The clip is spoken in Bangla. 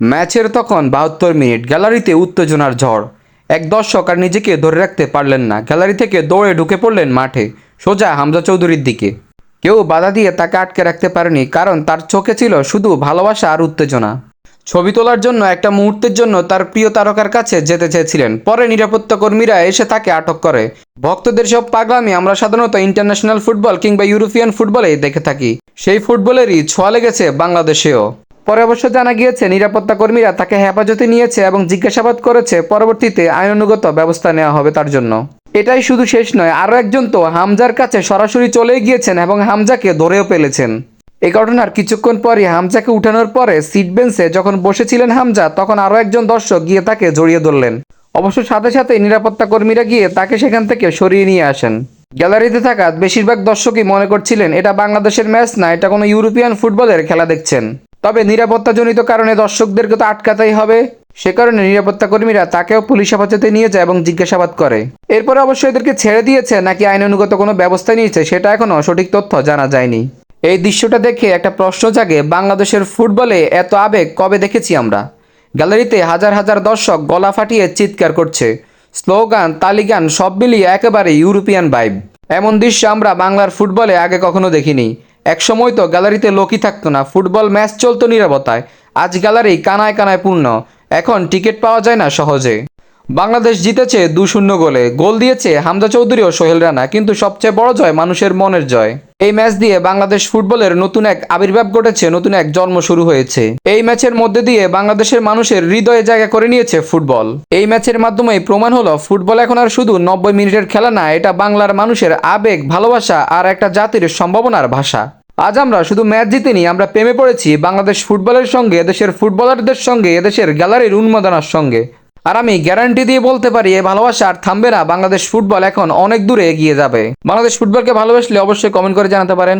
ম্যাচের তখন বাহাত্তর মিনিট গ্যালারিতে উত্তেজনার ঝড়। এক দর্শক আর নিজেকে ধরে রাখতে পারলেন না। গ্যালারি থেকে দৌড়ে ঢুকে পড়লেন মাঠে, সোজা হামজা চৌধুরীর দিকে। কেউ বাধা দিয়ে তাকে আটকে রাখতে পারেনি, কারণ তার চোখে ছিল শুধু ভালোবাসা আর উত্তেজনা। ছবি তোলার জন্য একটা মুহূর্তের জন্য তার প্রিয় তারকার কাছে যেতে চেয়েছিলেন। পরে নিরাপত্তা কর্মীরা এসে তাকে আটক করে। ভক্তদের সব পাগলামি আমরা সাধারণত ইন্টারন্যাশনাল ফুটবল কিংবা ইউরোপিয়ান ফুটবলেই দেখে থাকি। সেই ফুটবলেরই ছোঁয়া লেগেছে বাংলাদেশেও। পরে অবশ্য জানা গিয়েছে, নিরাপত্তা কর্মীরা তাকে হেফাজতে নিয়েছে এবং জিজ্ঞাসাবাদ করেছে, পরবর্তীতে আইনানুগত ব্যবস্থা নেওয়া হবে তার জন্য। এটাই শুধু শেষ নয়, আরও একজন তো হামজার কাছে সরাসরি চলে গিয়েছেন এবং হামজাকে ধরেও পেলেছেন এই ঘটনার কিছুক্ষণ পরই হামজাকে উঠানোর পরে সিট বেঞ্চে যখন বসেছিলেন হামজা, তখন আরও একজন দর্শক গিয়ে তাকে জড়িয়ে ধরলেন। অবশ্য সাথে সাথে নিরাপত্তা কর্মীরা গিয়ে তাকে সেখান থেকে সরিয়ে নিয়ে আসেন। গ্যালারিতে থাকা বেশিরভাগ দর্শকই মনে করছিলেন, এটা বাংলাদেশের ম্যাচ না, এটা কোনো ইউরোপিয়ান ফুটবলের খেলা দেখছেন। তবে নিরাপত্তাজনিত কারণে দর্শকদেরকে তো আটকাতেই হবে। সে কারণে নিরাপত্তা কর্মীরা তাকেও পুলিশ হেফাজতে নিয়ে যায় এবং জিজ্ঞাসাবাদ করে। এরপরে অবশ্য এদেরকে ছেড়ে দিয়েছে নাকি আইন অনুগত কোনো ব্যবস্থা নিয়েছে সেটা এখনও সঠিক তথ্য জানা যায়নি। এই দৃশ্যটা দেখে একটা প্রশ্ন জাগে, বাংলাদেশের ফুটবলে এত আবেগ কবে দেখেছি আমরা? গ্যালারিতে হাজার হাজার দর্শক গলা ফাটিয়ে চিৎকার করছে। স্লোগান, তালিগান সব মিলিয়ে একেবারে ইউরোপিয়ান ভাইব। এমন দৃশ্য আমরা বাংলার ফুটবলে আগে কখনো দেখিনি। একসময় তো গ্যালারিতে লোকই থাকতো না, ফুটবল ম্যাচ চলতো নিরাপত্তায় আজ গ্যালারি কানায় কানায় পূর্ণ, এখন টিকিট পাওয়া যায় না সহজে। বাংলাদেশ জিতেছে দু শূন্য গোলে। গোল দিয়েছে হামজা চৌধুরী ও সোহেল রানা, কিন্তু সবচেয়ে বড় জয় মানুষের মনের জয়। এই ম্যাচ দিয়ে বাংলাদেশ ফুটবলের নতুন এক আবির্ভাব ঘটেছে, নতুন এক জন্ম শুরু হয়েছে। এই ম্যাচের মধ্যে দিয়ে বাংলাদেশের মানুষের হৃদয়ে জায়গা করে নিয়েছে ফুটবল। এই ম্যাচের মাধ্যমে প্রমাণ হলো, ফুটবল এখন আর শুধু নব্বই মিনিটের খেলা না, এটা বাংলার মানুষের আবেগ, ভালোবাসা আর একটা জাতির সম্ভাবনার ভাষা। আজ আমরা শুধু ম্যাচ জিতিনি, আমরা প্রেমে পড়েছি বাংলাদেশ ফুটবলের সঙ্গে এদেশের ফুটবলারদের সঙ্গে, এদেশের গ্যালারির উন্মাদনার সঙ্গে। আর আমি গ্যারান্টি দিয়ে বলতে পারি, এই ভালোবাসা আর থামবে না। বাংলাদেশ ফুটবল এখন অনেক দূরে এগিয়ে যাবে। বাংলাদেশ ফুটবলকে ভালোবাসলে অবশ্যই কমেন্ট করে জানাতে পারেন।